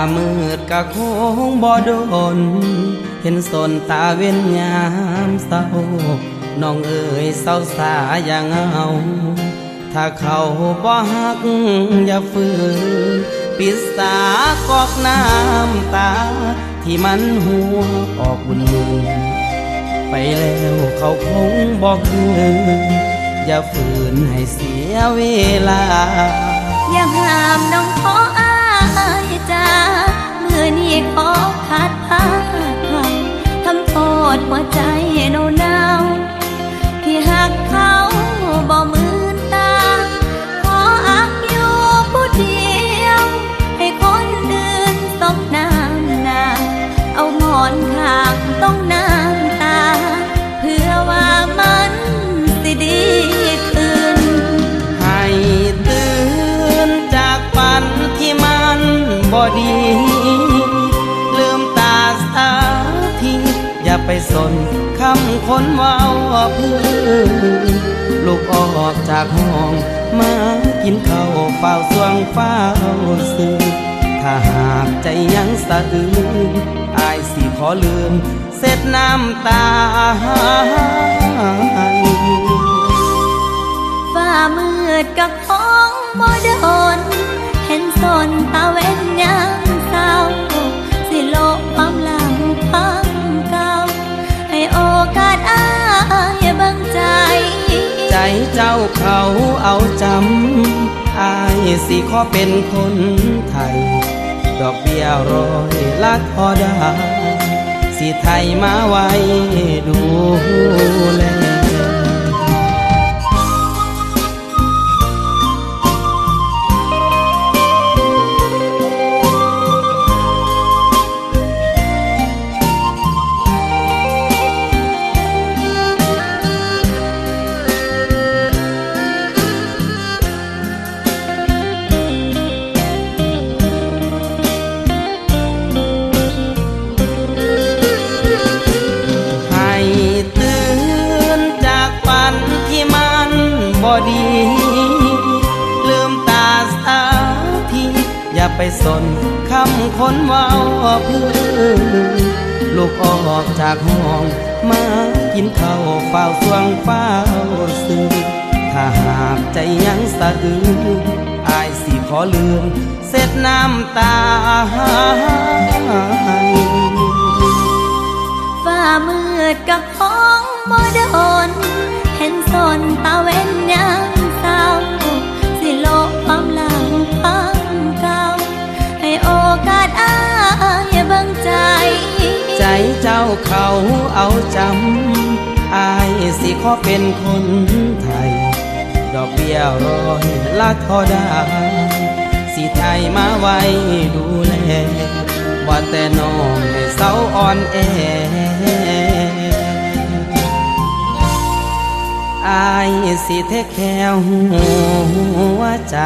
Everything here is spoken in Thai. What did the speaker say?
ามืดกะคงบ่โดน เห็นสนตาเว้นยามเศร้า น้องเอ๋ยเศร้าสาอย่างเอาถ้าเขาบ่ฮักอย่าฝืนปิดสากอกน้ำตา ที่มันหัวออกบุญมือไปแล้วเขาคงบอกคืนอย่าฝืนให้เสียเวลา อย่าห้ามน้องขอ บ่มืนตา ขออักอยู่ผู้เดียว ให้คนอื่นสมน้ำหนาเอาหมอนข้างต้องน้ำตา เพื่อว่ามันสิดีขึ้น ให้ตื่นจากฝันที่มันบ่ดี ลืมตาสาที อย่าไปสนคำคนเว้าพื้น ลูกออกจากห้อง มากินข้าวเฝ้าสวงเฝ้าซื้อถ้าหากใจยังสะอื้นอายสิขอลืม เสร็จน้ำตาฟ้ามืดกับของบ่โดนเห็นสนตาเว้นยา เจ้าเขาเอาจำอายสิขอเป็นคนไทย ดอกเบี้ยร้อยลักพอดาสิไทยมาไว้ดูแล อย่าไปสนคำคนเว้าพื้ลูกออกจากห้อง มากินข้าวเฝ้าสวงเฝ้าซื้อถ้าหากใจยังสะอื้นอายสิขอลืม เสร็จน้ำตา เจ้าเขาเอาจำอายสิขอเป็นคนไทย ดอกเบี้ยร้อยละทอด้สิไทยมาไว้ดูแลว่าแต่น้องให้เศร้าอ่อนแออายสิเทคแคร์หัวใจ